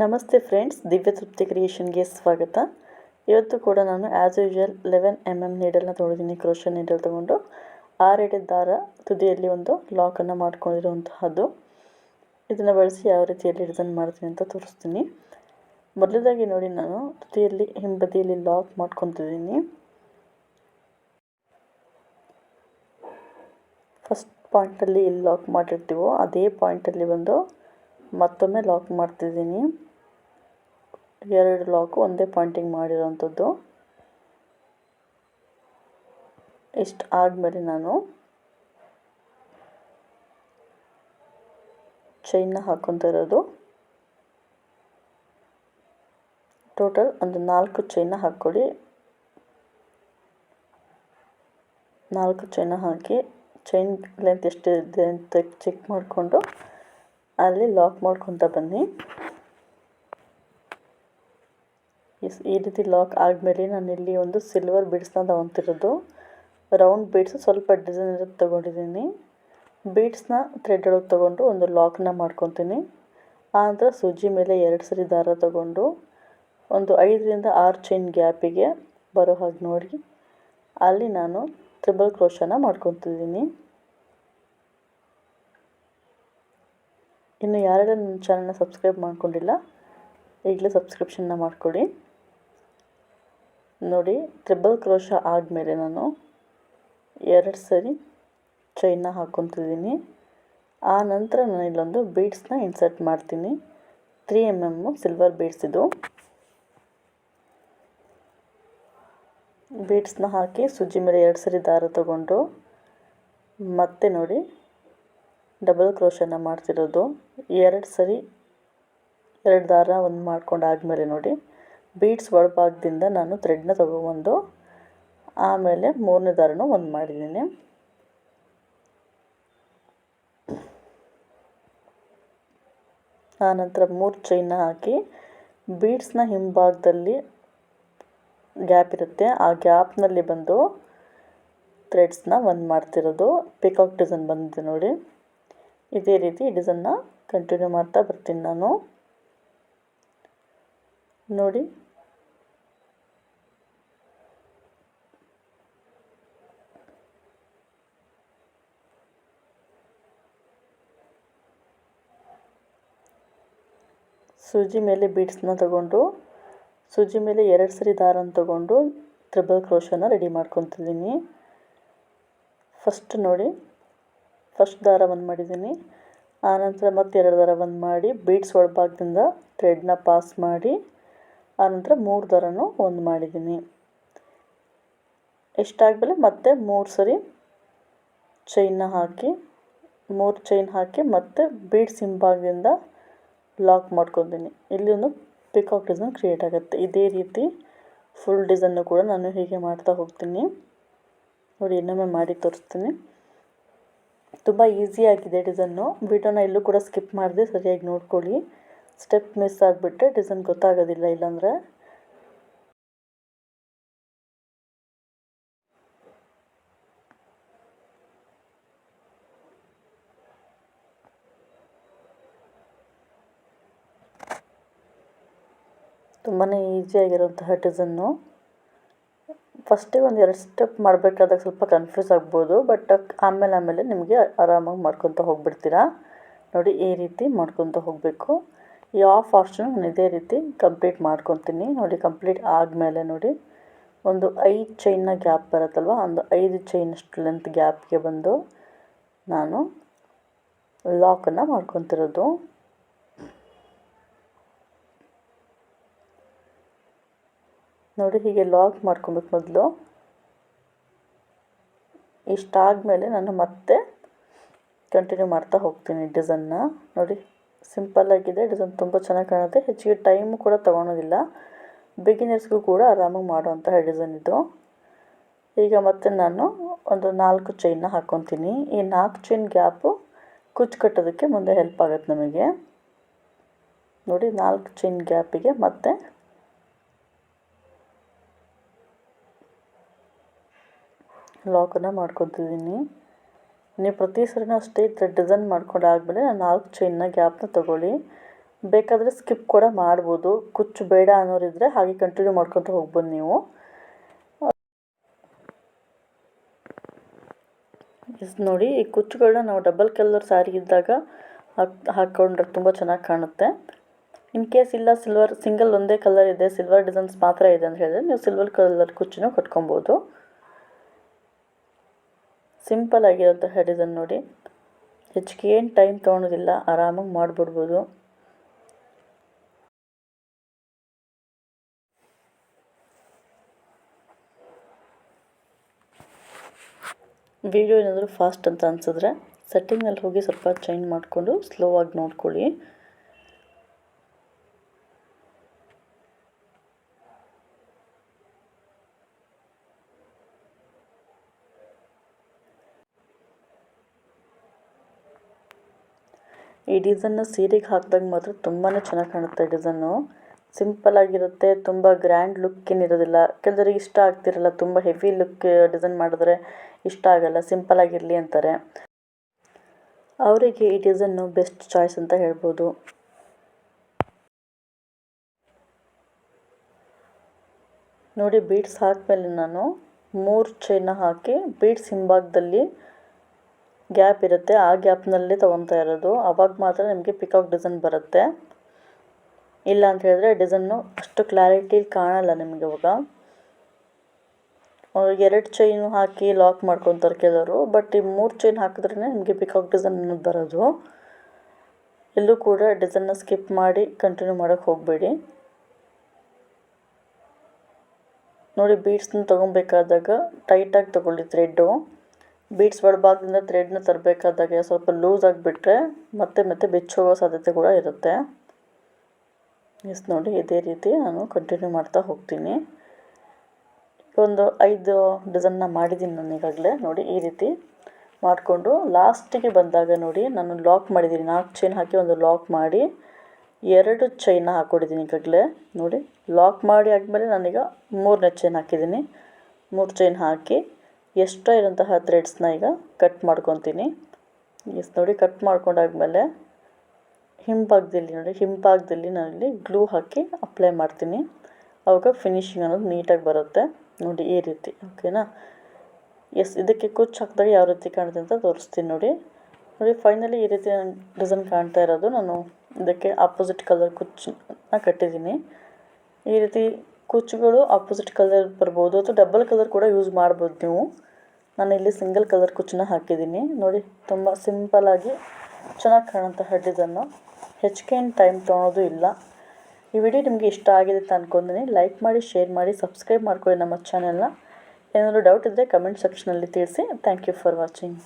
ನಮಸ್ತೆ ಫ್ರೆಂಡ್ಸ್, ದಿವ್ಯ ತೃಪ್ತಿ ಕ್ರಿಯೇಷನ್ಗೆ ಸ್ವಾಗತ. ಇವತ್ತು ಕೂಡ ನಾನು as usual eleven M M ನೀಡಲ್ನ ತೊಗೊಂಡಿದ್ದೀನಿ ಕ್ರೋಷನ್ ನೀಡಲ್ ತೊಗೊಂಡು. ಆರೆಡೆ ದಾರ ತುದಿಯಲ್ಲಿ ಒಂದು ಲಾಕನ್ನು ಮಾಡ್ಕೊಂಡಿರುವಂತಹದ್ದು. ಇದನ್ನು ಬಳಸಿ ಯಾವ ರೀತಿಯಲ್ಲಿ ಡಿಸೈನ್ ಮಾಡ್ತೀನಿ ಅಂತ ತೋರಿಸ್ತೀನಿ. ಮೊದಲದಾಗಿ ನೋಡಿ, ನಾನು ತುದಿಯಲ್ಲಿ, ಹಿಂಬದಿಯಲ್ಲಿ ಲಾಕ್ ಮಾಡ್ಕೊತಿದ್ದೀನಿ. ಫಸ್ಟ್ ಪಾಯಿಂಟಲ್ಲಿ ಇಲ್ಲಿ ಲಾಕ್ ಮಾಡಿರ್ತೀವೋ, ಅದೇ ಪಾಯಿಂಟಲ್ಲಿ ಬಂದು ಮತ್ತೊಮ್ಮೆ ಲಾಕ್ ಮಾಡ್ತಿದ್ದೀನಿ. ಎರಡು ಲಾಕು ಒಂದೇ ಪಾಯಿಂಟಿಂಗ್ ಮಾಡಿರೋವಂಥದ್ದು ಇಷ್ಟು ಆದಮೇಲೆ ನಾನು ಚೈನ್ನ ಹಾಕ್ಕೊತ ಇರೋದು. ಟೋಟಲ್ ಒಂದು ನಾಲ್ಕು ಚೈನ ಹಾಕ್ಕೊಳ್ಳಿ ನಾಲ್ಕು ಚೈನ ಹಾಕಿ ಚೈನ್ ಲೆಂತ್ ಎಷ್ಟಿದೆ ಅಂತ ಚೆಕ್ ಮಾಡಿಕೊಂಡು ಅಲ್ಲಿ ಲಾಕ್ ಮಾಡ್ಕೊತ ಬನ್ನಿ. ಈ ರೀತಿ ಲಾಕ್ ಆದಮೇಲೆ ನಾನು ಇಲ್ಲಿ ಒಂದು ಸಿಲ್ವರ್ ಬೀಡ್ಸ್ನ ತೊಗೊತಿರೋದು. ರೌಂಡ್ ಬೀಡ್ಸ್ ಸ್ವಲ್ಪ ಡಿಸೈನ್ ಇರೋದು ತೊಗೊಂಡಿದ್ದೀನಿ ಬೀಡ್ಸ್ನ ಥ್ರೆಡ್ ಒಳಗೆ ತೊಗೊಂಡು ಒಂದು ಲಾಕ್ನ ಮಾಡ್ಕೊತೀನಿ. ಆನಂತರ ಸೂಜಿ ಮೇಲೆ ಎರಡು ಸರಿ ದಾರ ತಗೊಂಡು ಒಂದು ಐದರಿಂದ ಆರು ಚೈನ್ ಗ್ಯಾಪಿಗೆ ಬರೋ ಹಾಗೆ ನೋಡಿ. ಅಲ್ಲಿ ನಾನು ತ್ರಿಬಲ್ ಕ್ರೋಶನ ಮಾಡ್ಕೊತಿದ್ದೀನಿ ಇನ್ನು ಯಾರೆಲ್ಲ ನನ್ನ ಚಾನಲ್ನ ಸಬ್ಸ್ಕ್ರೈಬ್ ಮಾಡ್ಕೊಂಡಿಲ್ಲ, ಈಗಲೇ ಸಬ್ಸ್ಕ್ರಿಪ್ಷನ್ನ ಮಾಡಿಕೊಡಿ. ನೋಡಿ, ತ್ರಿಬಲ್ ಕ್ರೋಶ ಆದಮೇಲೆ ನಾನು ಎರಡು ಸರಿ ಚೈನ್ನ ಹಾಕ್ಕೊತಿದ್ದೀನಿ. ಆ ನಂತರ ನಾನು ಇಲ್ಲೊಂದು ಬೀಡ್ಸ್ನ ಇನ್ಸರ್ಟ್ ಮಾಡ್ತೀನಿ. Three M M silver beads ಇದು. ಬೀಡ್ಸ್ನ ಹಾಕಿ ಸುಜ್ಜಿ ಮೇಲೆ ಎರಡು ಸರಿ ದಾರ ತಗೊಂಡು, ಮತ್ತೆ ನೋಡಿ ಡಬಲ್ ಕ್ರೋಶನ ಮಾಡ್ತಿರೋದು. ಎರಡು ಸರಿ, ಎರಡು ದಾರ ಒಂದು ಮಾಡ್ಕೊಂಡು ಆದಮೇಲೆ ನೋಡಿ ಬೀಡ್ಸ್ ಒಳಭಾಗದಿಂದ ನಾನು ಥ್ರೆಡ್ನ ತೊಗೊಬಂದು ಆಮೇಲೆ ಮೂರನೇ ದಾರನೂ ಒಂದು ಮಾಡಿದ್ದೀನಿ. ಆನಂತರ ಮೂರು ಚೈನ್ನ ಹಾಕಿ ಬೀಡ್ಸ್ನ ಹಿಂಭಾಗದಲ್ಲಿ ಗ್ಯಾಪ್ ಇರುತ್ತೆ. ಆ ಗ್ಯಾಪ್ನಲ್ಲಿ ಬಂದು ಥ್ರೆಡ್ಸ್ನ ಒಂದು ಮಾಡ್ತಿರೋದು. ಪಿಕಾಕ್ ಡಿಸೈನ್ ಬಂದಿದೆ ನೋಡಿ. ಇದೇ ರೀತಿ ಡಿಸೈನ್ನ ಕಂಟಿನ್ಯೂ ಮಾಡ್ತಾ ಬರ್ತೀನಿ ನಾನು. ನೋಡಿ. ಸೂಜಿ ಮೇಲೆ ಬೀಡ್ಸ್ನ ತಗೊಂಡು, ಸೂಜಿ ಮೇಲೆ ಎರಡು ಸರಿ ದಾರನ ತಗೊಂಡು ತ್ರಿಬಲ್ ಕ್ರೋಶನ ರೆಡಿ ಮಾಡ್ಕೊತಿದ್ದೀನಿ. ಫಸ್ಟ್ ನೋಡಿ. ಫಸ್ಟ್ ದಾರ ಒಂದು ಮಾಡಿದ್ದೀನಿ. ಆನಂತರ ಮತ್ತೆ ಎರಡು ದಾರ ಒಂದು ಮಾಡಿ ಬೀಡ್ಸ್ ಒಳಭಾಗದಿಂದ ಥ್ರೆಡ್ನ ಪಾಸ್ ಮಾಡಿ, ಆನಂತರ ಮೂರು ದಾರನೂ ಒಂದು ಮಾಡಿದ್ದೀನಿ. ಎಷ್ಟಾಗಬೇಲೆ ಮತ್ತೆ ಮೂರು ಸರಿ ಚೈನ್ನ ಹಾಕಿ, ಮೂರು ಚೈನ್ ಹಾಕಿ ಮತ್ತೆ ಬೀಡ್ಸ್ ಹಿಂಭಾಗದಿಂದ ಲಾಕ್ ಮಾಡ್ಕೊತೀನಿ. ಇಲ್ಲಿ ಒಂದು ಪಿಕಾಕ್ ಡಿಸೈನ್ ಕ್ರಿಯೇಟ್ ಆಗುತ್ತೆ. ಇದೇ ರೀತಿ ಫುಲ್ ಡಿಸೈನ್ನು ಕೂಡ ನಾನು ಹೀಗೆ ಮಾಡ್ತಾ ಹೋಗ್ತೀನಿ. ನೋಡಿ ಇನ್ನೊಮ್ಮೆ ಮಾಡಿ ತೋರಿಸ್ತೀನಿ. ತುಂಬ ಈಸಿಯಾಗಿದೆ ಡಿಸೈನು ವಿಡಿಯೋನ ಎಲ್ಲೂ ಕೂಡ ಸ್ಕಿಪ್ ಮಾಡಿದೆ ಸರಿಯಾಗಿ ನೋಡ್ಕೊಳ್ಳಿ. ಸ್ಟೆಪ್ ಮಿಸ್ ಆಗಿಬಿಟ್ರೆ ಡಿಸೈನ್ ಗೊತ್ತಾಗೋದಿಲ್ಲ ಇಲ್ಲಾಂದರೆ. ತುಂಬಾ ಈಸಿಯಾಗಿರುವಂತಹ ಡಿಸೈನು ಫಸ್ಟಿಗೆ ಒಂದು ಎರಡು ಸ್ಟೆಪ್ ಮಾಡಬೇಕಾದಾಗ ಸ್ವಲ್ಪ ಕನ್ಫ್ಯೂಸ್ ಆಗ್ಬೋದು ಬಟ್ ಆಮೇಲೆ ಆಮೇಲೆ ನಿಮಗೆ ಆರಾಮಾಗಿ ಮಾಡ್ಕೊತ ಹೋಗ್ಬಿಡ್ತೀರಾ? ನೋಡಿ, ಈ ರೀತಿ ಮಾಡ್ಕೊತ ಹೋಗಬೇಕು. ಈ ಆಫ್ ಆಪ್ಷನ್ ನಾನು ಇದೇ ರೀತಿ ಕಂಪ್ಲೀಟ್ ಮಾಡ್ಕೊತೀನಿ. ನೋಡಿ ಕಂಪ್ಲೀಟ್ ಆದಮೇಲೆ ನೋಡಿ, ಒಂದು ಐದು ಚೈನ್ನ ಗ್ಯಾಪ್ ಬರುತ್ತಲ್ವ, ಒಂದು ಐದು ಚೈನಷ್ಟು ಲೆಂತ್ ಗ್ಯಾಪ್ಗೆ ಬಂದು ನಾನು ಲಾಕನ್ನು ಮಾಡ್ಕೊತಿರೋದು. ನೋಡಿ ಹೀಗೆ ಲಾಕ್ ಮಾಡ್ಕೊಬೇಕು ಮೊದಲು. ಇಷ್ಟಾದಮೇಲೆ ನಾನು ಮತ್ತೆ ಕಂಟಿನ್ಯೂ ಮಾಡ್ತಾ ಹೋಗ್ತೀನಿ ಡಿಸೈನ್ನ ನೋಡಿ ಸಿಂಪಲ್ಲಾಗಿದೆ ಡಿಸೈನ್ ತುಂಬ ಚೆನ್ನಾಗಿ ಕಾಣುತ್ತೆ. ಹೆಚ್ಚಿಗೆ ಟೈಮು ಕೂಡ ತೊಗೊಳೋದಿಲ್ಲ. ಬಿಗಿನರ್ಸ್ಗೂ ಕೂಡ ಆರಾಮಾಗಿ ಮಾಡುವಂತಹ ಡಿಸೈನ್ ಇದು. ಈಗ ಮತ್ತೆ ನಾನು ಒಂದು ನಾಲ್ಕು ಚೈನ್ನ ಹಾಕ್ಕೊತೀನಿ ಈ ನಾಲ್ಕು ಚೈನ್ ಗ್ಯಾಪು ಕುಚ್ಚು ಕಟ್ಟೋದಕ್ಕೆ ಮುಂದೆ ಹೆಲ್ಪ್ ಆಗುತ್ತೆ ನಮಗೆ. ನೋಡಿ, ನಾಲ್ಕು ಚೈನ್ ಗ್ಯಾಪಿಗೆ ಮತ್ತೆ ಲಾಕನ್ನು ಮಾಡ್ಕೊತಿದ್ದೀನಿ ನೀವು ಪ್ರತಿ ಸರಿನೂ ಅಷ್ಟೇ ಥ್ರೆಡ್ ಡಿಸೈನ್ ಮಾಡ್ಕೊಂಡು ಆದಮೇಲೆ ನಾನು ನಾಲ್ಕು ಚೈನ್ನ ಗ್ಯಾಪ್ನ ತೊಗೊಳ್ಳಿ. ಬೇಕಾದರೆ ಸ್ಕಿಪ್ ಕೂಡ ಮಾಡ್ಬೋದು. ಕುಚ್ಚು ಬೇಡ ಅನ್ನೋರಿದ್ದರೆ ಹಾಗೆ ಕಂಟಿನ್ಯೂ ಮಾಡ್ಕೊತ ಹೋಗ್ಬೋದು ನೀವು. ಇಸ್ ನೋಡಿ, ಈ ಕುಚ್ಚುಗಳನ್ನ ನಾವು ಡಬಲ್ ಕಲರ್ ಸ್ಯಾರಿ ಇದ್ದಾಗ ಹಾಕ್ ಹಾಕ್ಕೊಂಡ್ರೆ ತುಂಬ ಚೆನ್ನಾಗಿ ಕಾಣುತ್ತೆ. ಇನ್ ಕೇಸ್ ಇಲ್ಲ ಸಿಲ್ವರ್ ಸಿಂಗಲ್ ಒಂದೇ ಕಲರ್ ಇದೆ ಸಿಲ್ವರ್ ಡಿಸೈನ್ಸ್ ಮಾತ್ರ ಇದೆ ಅಂತ ಹೇಳಿದ್ರೆ ನೀವು ಸಿಲ್ವರ್ ಕಲರ್ ಕುಚ್ಚನ್ನು ಕಟ್ಕೊಬೋದು. ಸಿಂಪಲ್ ಆಗಿರೋಂತಹ ಡಿಸೈನ್ ನೋಡಿ. ಹೆಚ್ಚಿಗೆ ಏನು ಟೈಮ್ ತೊಗೊಳೋದಿಲ್ಲ, ಆರಾಮಾಗಿ ಮಾಡಿಬಿಡ್ಬೋದು. ವಿಡಿಯೋ ಏನಾದರೂ ಫಾಸ್ಟ್ ಅಂತ ಅನಿಸಿದ್ರೆ, ಸೆಟ್ಟಿಂಗ್ನಲ್ಲಿ ಹೋಗಿ ಸ್ವಲ್ಪ ಚೇಂಜ್ ಮಾಡಿಕೊಂಡು ಸ್ಲೋ ಆಗಿ ನೋಡ್ಕೊಳ್ಳಿ. ಈ ಡಿಸೈನ್ನ ಸೀರೆಗೆ ಹಾಕಿದಾಗ ಮಾತ್ರ ತುಂಬಾ ಚೆನ್ನಾಗಿ ಕಾಣುತ್ತೆ ಡಿಸೈನು ಸಿಂಪಲ್ ಆಗಿರುತ್ತೆ, ತುಂಬ ಗ್ರ್ಯಾಂಡ್ ಲುಕ್ ಏನಿರೋದಿಲ್ಲ. ಕೆಲವರಿಗೆ ಇಷ್ಟ ಆಗ್ತಿರಲ್ಲ, ತುಂಬ ಹೆವಿ ಲುಕ್ ಡಿಸೈನ್ ಮಾಡಿದ್ರೆ ಇಷ್ಟ ಆಗಲ್ಲ ಸಿಂಪಲ್ ಆಗಿರಲಿ ಅಂತಾರೆ. ಅವರಿಗೆ ಈ ಡಿಸೈನು ಬೆಸ್ಟ್ ಚಾಯ್ಸ್ ಅಂತ ಹೇಳ್ಬೋದು. ನೋಡಿ ಬೀಡ್ಸ್ ಹಾಕಿದ್ಮೇಲೆ ನಾನು ಮೂರು ಚೈನ ಹಾಕಿ ಬೀಡ್ಸ್ ಹಿಂಭಾಗದಲ್ಲಿ ಗ್ಯಾಪ್ ಇರುತ್ತೆ, ಆ ಗ್ಯಾಪ್ನಲ್ಲಿ ತೊಗೊತಾ ಇರೋದು. ಅವಾಗ ಮಾತ್ರ ನಿಮಗೆ ಪಿಕಾಕ್ ಡಿಸೈನ್ ಬರುತ್ತೆ. ಇಲ್ಲ ಅಂತ ಹೇಳಿದ್ರೆ ಡಿಸೈನು ಅಷ್ಟು ಕ್ಲಾರಿಟಿ ಕಾಣಲ್ಲ ನಿಮಗೆ ಇವಾಗ ಎರಡು ಚೈನು ಹಾಕಿ ಲಾಕ್ ಮಾಡ್ಕೊತಾರೆ ಕೆಲವರು, ಬಟ್ ಈ ಮೂರು ಚೈನ್ ಹಾಕಿದ್ರೇ ನಿಮಗೆ ಪಿಕಾಕ್ ಡಿಸೈನ್ ಅನ್ನೋದು ಬರೋದು. ಎಲ್ಲೂ ಕೂಡ ಡಿಸೈನ್ನ ಸ್ಕಿಪ್ ಮಾಡಿ ಕಂಟಿನ್ಯೂ ಮಾಡೋಕ್ಕೆ ಹೋಗಬೇಡಿ. ನೋಡಿ, ಬೀಡ್ಸ್ನ ತೊಗೊಬೇಕಾದಾಗ ಟೈಟಾಗಿ ತೊಗೊಳ್ಳಿ, ಥ್ರೆಡ್ಡು. ಬೀಡ್ಸ್ ಒಳಭಾಗದಿಂದ ಥ್ರೆಡ್ನ ತರಬೇಕಾದಾಗ ಸ್ವಲ್ಪ ಲೂಸ್ ಆಗಿಬಿಟ್ರೆ ಮತ್ತೆ ಮತ್ತೆ ಬಿಚ್ಚೋಗೋ ಸಾಧ್ಯತೆ ಕೂಡ ಇರುತ್ತೆ. ಎಸ್ ನೋಡಿ, ಇದೇ ರೀತಿ ನಾನು ಕಂಟಿನ್ಯೂ ಮಾಡ್ತಾ ಹೋಗ್ತೀನಿ. ಒಂದು ಐದು ಡಜನ್ನ ಮಾಡಿದ್ದೀನಿ ನಾನು ಈಗಾಗಲೇ. ನೋಡಿ, ಈ ರೀತಿ ಮಾಡಿಕೊಂಡು ಲಾಸ್ಟಿಗೆ ಬಂದಾಗ ನೋಡಿ, ನಾನು ಲಾಕ್ ಮಾಡಿದ್ದೀನಿ ನಾಲ್ಕು ಚೈನ್ ಹಾಕಿ ಒಂದು ಲಾಕ್ ಮಾಡಿ ಎರಡು ಚೈನ್ನ ಹಾಕ್ಕೊಂಡಿದ್ದೀನಿ ಈಗಾಗಲೇ. ನೋಡಿ ಲಾಕ್ ಮಾಡಿ ಆದಮೇಲೆ ನಾನೀಗ ಮೂರನೇ ಚೈನ್ ಹಾಕಿದ್ದೀನಿ ಮೂರು ಚೈನ್ ಹಾಕಿ ಎಷ್ಟೋ ಇರೋಂತಹ ಥ್ರೆಡ್ಸ್ನ ಈಗ ಕಟ್ ಮಾಡ್ಕೊತೀನಿ. ಎಸ್, ನೋಡಿ ಕಟ್ ಮಾಡ್ಕೊಂಡಾದ್ಮೇಲೆ ಹಿಂಭಾಗದಲ್ಲಿ ನೋಡಿ, ಹಿಂಭಾಗದಲ್ಲಿ ನಾನಿಲ್ಲಿ ಗ್ಲೂ ಹಾಕಿ ಅಪ್ಲೈ ಮಾಡ್ತೀನಿ. ಅವಾಗ ಫಿನಿಶಿಂಗ್ ಅನ್ನೋದು ನೀಟಾಗಿ ಬರುತ್ತೆ. ನೋಡಿ, ಈ ರೀತಿ ಓಕೆನಾ ಎಸ್, ಇದಕ್ಕೆ ಕುಚ್ಚು ಹಾಕಿದಾಗ ಯಾವ ರೀತಿ ಕಾಣುತ್ತೆ ಅಂತ ತೋರಿಸ್ತೀನಿ ನೋಡಿ. ನೋಡಿ ಫೈನಲಿ ಈ ರೀತಿ ಡಿಸೈನ್ ಕಾಣ್ತಾ ಇರೋದು. ನಾನು ಇದಕ್ಕೆ ಆಪೋಸಿಟ್ ಕಲರ್ ಕುಚ್ಚನ್ನ ಕಟ್ಟಿದ್ದೀನಿ. ಈ ರೀತಿ ಕುಚ್ಚುಗಳು ಆಪೋಸಿಟ್ ಕಲರ್ ಬರ್ಬೋದು ಅಥವಾ ಡಬಲ್ ಕಲರ್ ಕೂಡ ಯೂಸ್ ಮಾಡ್ಬೋದು ನೀವು. ನಾನು ಇಲ್ಲಿ ಸಿಂಗಲ್ ಕಲರ್ ಕುಚ್ಚನ್ನ ಹಾಕಿದ್ದೀನಿ. ನೋಡಿ, ತುಂಬ ಸಿಂಪಲ್ಲಾಗಿ ಚೆನ್ನಾಗಿ ಕಾಣುವಂತಹ ಡಿಸೈನು ಹೆಚ್ಚಿಗೆ ಟೈಮ್ ತೊಗೊಳೋದು ಇಲ್ಲ. ಈ ವಿಡಿಯೋ ನಿಮಗೆ ಇಷ್ಟ ಆಗಿದೆ ಅಂತ ಅಂದ್ಕೊಂಡಿದ್ದೀನಿ ಲೈಕ್ ಮಾಡಿ ಶೇರ್ ಮಾಡಿ ಸಬ್ಸ್ಕ್ರೈಬ್ ಮಾಡ್ಕೊಳ್ಳಿ ನಮ್ಮ ಚಾನೆಲ್ನ ಏನಾದರೂ ಡೌಟ್ ಇದ್ದರೆ ಕಮೆಂಟ್ ಸೆಕ್ಷನಲ್ಲಿ ತಿಳಿಸಿ. Thank you for watching